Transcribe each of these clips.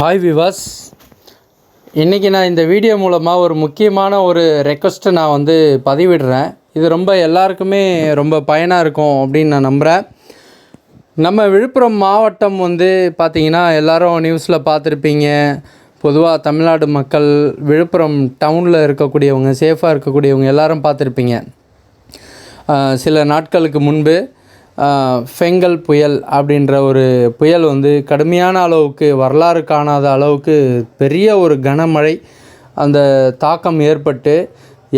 Hi விவாஸ் இன்றைக்கி நான் இந்த வீடியோ மூலமாக ஒரு முக்கியமான ஒரு ரெக்வஸ்ட்டை நான் வந்து பதிவிடுறேன். இது ரொம்ப எல்லாருக்குமே ரொம்ப பயனாக இருக்கும் அப்படின்னு நான் நம்புகிறேன் நம்ம விழுப்புரம் மாவட்டம் வந்து பார்த்திங்கன்னா எல்லோரும் நியூஸில் பார்த்துருப்பீங்க. பொதுவாக தமிழ்நாடு மக்கள் விழுப்புரம் டவுனில் இருக்கக்கூடியவங்க சேஃபாக இருக்கக்கூடியவங்க எல்லாரும் பார்த்துருப்பீங்க. சில நாட்களுக்கு முன்பு ஃபெங்கல் புயல் அப்படின்ற ஒரு புயல் வந்து கடுமையான அளவுக்கு வரலாறு காணாத அளவுக்கு பெரிய ஒரு கனமழை அந்த தாக்கம் ஏற்பட்டு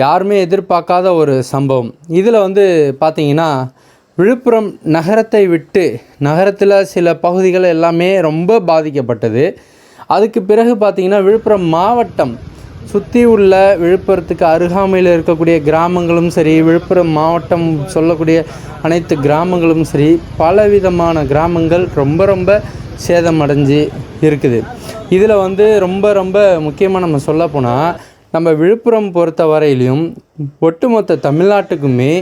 யாருமே எதிர்பார்க்காத ஒரு சம்பவம். இதில் வந்து பார்த்திங்கன்னா விழுப்புரம் நகரத்தை விட்டு நகரத்தில் சில பகுதிகள் எல்லாமே ரொம்ப பாதிக்கப்பட்டது. அதுக்கு பிறகு பார்த்திங்கன்னா விழுப்புரம் மாவட்டம் சுற்றி உள்ள விழுப்புரத்துக்கு அருகாமையில் இருக்கக்கூடிய கிராமங்களும் சரி விழுப்புரம் மாவட்டம் சொல்லக்கூடிய அனைத்து கிராமங்களும் சரி பலவிதமான கிராமங்கள் ரொம்ப ரொம்ப சேதமடைஞ்சு இருக்குது. இதில் வந்து ரொம்ப ரொம்ப முக்கியமாக நம்ம சொல்ல போனால் நம்ம விழுப்புரம் பொறுத்த வரையிலையும் ஒட்டுமொத்த தமிழ்நாட்டுக்குமே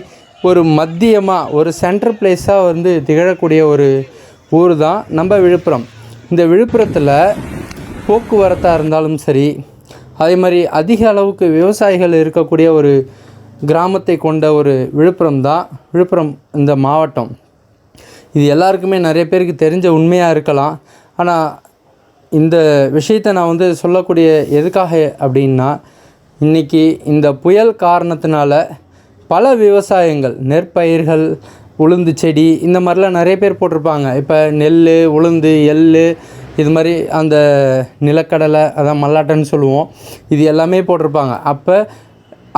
ஒரு மத்தியமாக ஒரு சென்ட்ரல் பிளேஸாக வந்து திகழக்கூடிய ஒரு ஊர் தான் நம்ம விழுப்புரம். இந்த விழுப்புரத்தில் போக்குவரத்தாக இருந்தாலும் சரி அதே மாதிரி அதிக அளவுக்கு விவசாயிகள் இருக்கக்கூடிய ஒரு கிராமத்தை கொண்ட ஒரு விழுப்புரம் தான். விழுப்புரம் இந்த மாவட்டம். இது எல்லாருக்குமே நிறைய பேருக்கு தெரிஞ்ச உண்மையாக இருக்கலாம். ஆனால் இந்த விஷயத்தை நான் வந்து சொல்லக்கூடிய எதுக்காக அப்படின்னா இன்றைக்கி இந்த புயல் காரணத்தினால பல விவசாயங்கள் நெற்பயிர்கள் உளுந்து செடி இந்த மாதிரிலாம் நிறைய பேர் போட்டிருப்பாங்க. இப்போ நெல் உளுந்து எள் இது மாதிரி அந்த நிலக்கடலை அதான் மல்லாட்டைன்னு சொல்லுவோம். இது எல்லாமே போட்டிருப்பாங்க. அப்போ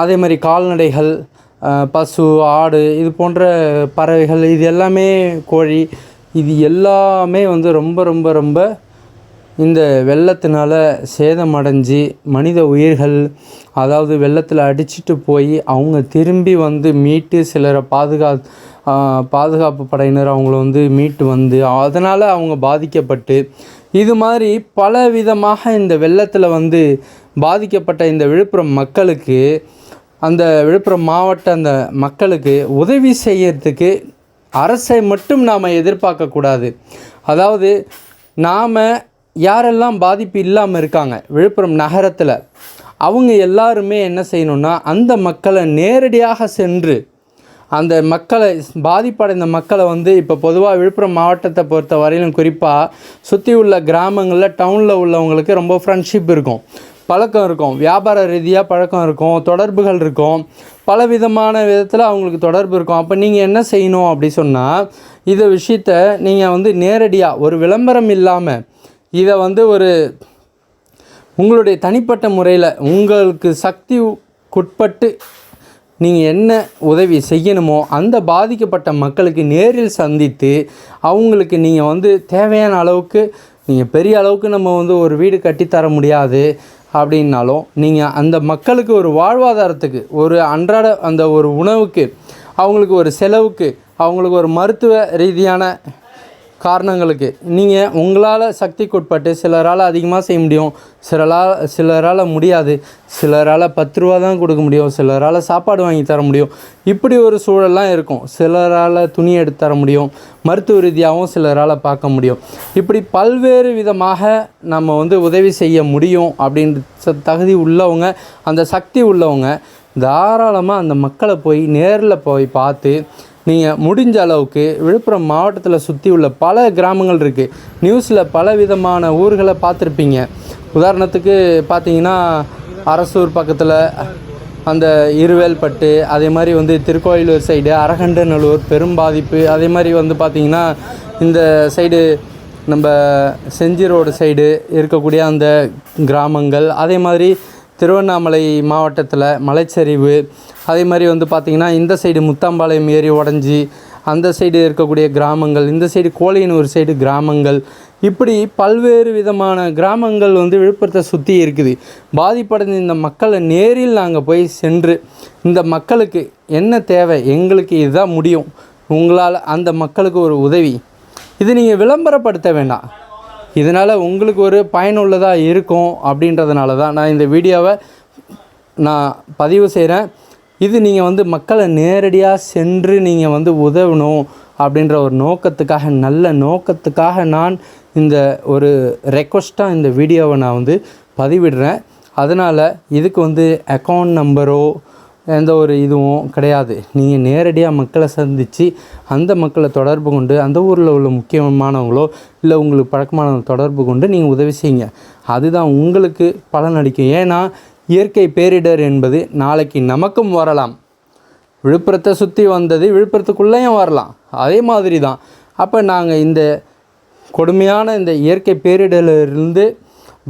அதே மாதிரி கால்நடைகள் பசு ஆடு இது போன்ற பறவைகள் இது எல்லாமே கோழி இது எல்லாமே வந்து ரொம்ப ரொம்ப ரொம்ப இந்த வெள்ளத்தினால சேதமடைஞ்சு மனித உயிர்கள் அதாவது வெள்ளத்தில் அடிச்சிட்டு போய் அவங்க திரும்பி வந்து மீட்டு சிலரை பாதுகா பாதுகாப்பு படையினர் அவங்கள வந்து மீட்டு வந்து அதனால் அவங்க பாதிக்கப்பட்டு இது மாதிரி பல விதமாக இந்த வெள்ளத்தில் வந்து பாதிக்கப்பட்ட இந்த விழுப்புரம் மக்களுக்கு அந்த விழுப்புரம் மாவட்ட அந்த மக்களுக்கு உதவி செய்யறதுக்கு அரசை மட்டும் நாம் எதிர்பார்க்கக்கூடாது அதாவது நாம் யாரெல்லாம் பாதிப்பு இல்லாமல் இருக்காங்க விழுப்புரம் நகரத்தில் அவங்க எல்லாருமே என்ன செய்யணும்னா அந்த மக்களை நேரடியாக சென்று அந்த மக்களை பாதிப்படைந்த மக்களை வந்து இப்போ பொதுவாக விழுப்புரம் மாவட்டத்தை பொறுத்த வரையிலும் குறிப்பாக சுற்றி உள்ள கிராமங்களில் டவுனில் உள்ளவங்களுக்கு ரொம்ப ஃப்ரெண்ட்ஷிப் இருக்கும். பழக்கம் இருக்கும். வியாபார ரீதியாக பழக்கம் இருக்கும். தொடர்புகள் இருக்கும். பல விதமான விதத்தில் அவங்களுக்கு தொடர்பு இருக்கும். அப்போ நீங்கள் என்ன செய்யணும் அப்படி சொன்னால் இதை விஷயத்த நீங்கள் வந்து நேரடியாக ஒரு விளம்பரம் இல்லாமல் இதை வந்து ஒரு உங்களுடைய தனிப்பட்ட முறையில் உங்களுக்கு சக்திக்குட்பட்டு நீங்கள் என்ன உதவி செய்யணுமோ அந்த பாதிக்கப்பட்ட மக்களுக்கு நேரில் சந்தித்து அவங்களுக்கு நீங்கள் வந்து தேவையான அளவுக்கு நீங்கள் பெரிய அளவுக்கு நம்ம வந்து ஒரு வீடு கட்டித்தர முடியாது அப்படின்னாலும் நீங்கள் அந்த மக்களுக்கு ஒரு வாழ்வாதாரத்துக்கு ஒரு அன்றாட அந்த ஒரு உணவுக்கு அவங்களுக்கு ஒரு செலவுக்கு அவங்களுக்கு ஒரு மருத்துவ ரீதியான காரணங்களுக்கு. நீங்கள் உங்களால் சக்திக்குட்பட்டு சிலரால் அதிகமாக செய்ய முடியும். சிலரால் சிலரால் முடியாது. சிலரால் பத்து ரூபா தான் கொடுக்க முடியும். சிலரால் சாப்பாடு வாங்கி தர முடியும். இப்படி ஒரு சூழல்லாம் இருக்கும். சிலரால் துணி எடுத்து தர முடியும். மருத்துவ ரீதியாகவும் சிலரால் பார்க்க முடியும். இப்படி பல்வேறு விதமாக நம்ம வந்து உதவி செய்ய முடியும் அப்படின்ற தகுதி உள்ளவங்க அந்த சக்தி உள்ளவங்க தாராளமாக அந்த மக்களை போய் நேரில் போய் பார்த்து நீங்கள் முடிஞ்ச அளவுக்கு விழுப்புரம் மாவட்டத்தில் சுற்றி உள்ள பல கிராமங்கள் இருக்குது நியூஸில் பல விதமான ஊர்களை பார்த்துருப்பீங்க. உதாரணத்துக்கு பார்த்தீங்கன்னா அரசூர் பக்கத்தில் அந்த இருவேல்பட்டு அதே மாதிரி வந்து திருக்கோயிலூர் சைடு அரகண்டநல்லூர் பெரும் பாதிப்பு அதே மாதிரி வந்து பார்த்திங்கன்னா இந்த சைடு நம்ம செஞ்சி ரோடு சைடு இருக்கக்கூடிய அந்த கிராமங்கள் அதே மாதிரி திருவண்ணாமலை மாவட்டத்தில் மலைச்சரிவு அதே மாதிரி வந்து பார்த்திங்கன்னா இந்த சைடு முத்தாம்பாளையம் ஏரி உடஞ்சி அந்த சைடு இருக்கக்கூடிய கிராமங்கள் இந்த சைடு கோழையனூர் சைடு கிராமங்கள் இப்படி பல்வேறு விதமான கிராமங்கள் வந்து விழுப்புரத்தை சுற்றி இருக்குது. பாதிப்படைந்த இந்த மக்களை நேரில் நாங்கள் போய் சென்று இந்த மக்களுக்கு என்ன தேவை எங்களுக்கு இதுதான் முடியும். உங்களால் அந்த மக்களுக்கு ஒரு உதவி. இது நீங்கள் விளம்பரப்படுத்த வேண்டாம். இதனால் உங்களுக்கு ஒரு பயனுள்ளதாக இருக்கும் அப்படின்றதுனால தான் நான் இந்த வீடியோவை நான் பதிவு செய்கிறேன் இது நீங்கள் வந்து மக்களை நேரடியாக சென்று நீங்கள் வந்து உதவணும் அப்படின்ற ஒரு நோக்கத்துக்காக நல்ல நோக்கத்துக்காக நான் இந்த ஒரு ரெக்வஸ்ட்டாக இந்த வீடியோவை நான் வந்து பதிவிடுறேன். அதனால் இதுக்கு வந்து அக்கௌண்ட் நம்பரோ எந்த ஒரு இதுவும் கிடையாது. நீங்கள் நேரடியாக மக்களை சந்தித்து அந்த மக்களை தொடர்பு கொண்டு அந்த ஊரில் உள்ள முக்கியமானவங்களோ இல்லை உங்களுக்கு பழக்கமானவங்க தொடர்பு கொண்டு நீங்கள் உதவி செய்யுங்க. அதுதான் உங்களுக்கு பலன் அளிக்கும். ஏன்னா இயற்கை பேரிடர் என்பது நாளைக்கு நமக்கும் வரலாம். விழுப்புரத்தை சுற்றி வந்தது விழுப்புரத்துக்குள்ளேயும் வரலாம். அதே மாதிரி தான் அப்போ நாங்கள் இந்த கொடுமையான இந்த இயற்கை பேரிடரிலிருந்து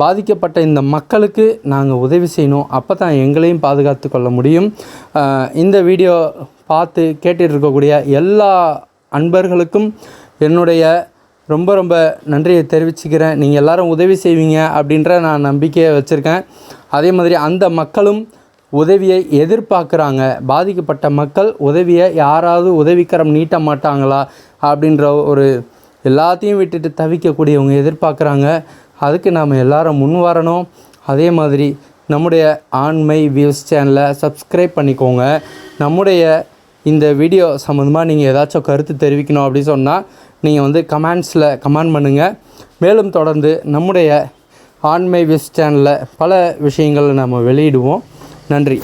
பாதிக்கப்பட்ட இந்த மக்களுக்கு நாங்கள் உதவி செய்யணும். அப்போ தான் எங்களையும் பாதுகாத்து கொள்ள முடியும். இந்த வீடியோ பார்த்து கேட்டுட்டு இருக்கக்கூடிய எல்லா அன்பர்களுக்கும் என்னுடைய ரொம்ப ரொம்ப நன்றியை தெரிவிச்சுக்கிறேன். நீங்கள் எல்லாரும் உதவி செய்வீங்க அப்படின்ற நான் நம்பிக்கையை வச்சுருக்கேன். அதே மாதிரி அந்த மக்களும் உதவியை எதிர்பார்க்குறாங்க. பாதிக்கப்பட்ட மக்கள் உதவியை யாராவது உதவிக்கரம் நீட்ட மாட்டாங்களா அப்படின்ற ஒரு எல்லாத்தையும் விட்டுட்டு தவிக்கக்கூடியவங்க எதிர்பார்க்குறாங்க. அதுக்கு நாம் எல்லாரும் முன் வரணும். அதே மாதிரி நம்முடைய ஆண்மை வியூஸ் சேனலை சப்ஸ்கிரைப் பண்ணிக்கோங்க. நம்முடைய இந்த வீடியோ சம்மந்தமாக நீங்கள் ஏதாச்சும் கருத்து தெரிவிக்கணும் அப்படின்னு சொன்னால் நீங்கள் வந்து கமெண்ட்ஸில் கமெண்ட் பண்ணுங்கள் மேலும் தொடர்ந்து நம்முடைய ஆண்மை வியூஸ் சேனலில் பல விஷயங்களை நம்ம வெளியிடுவோம். நன்றி.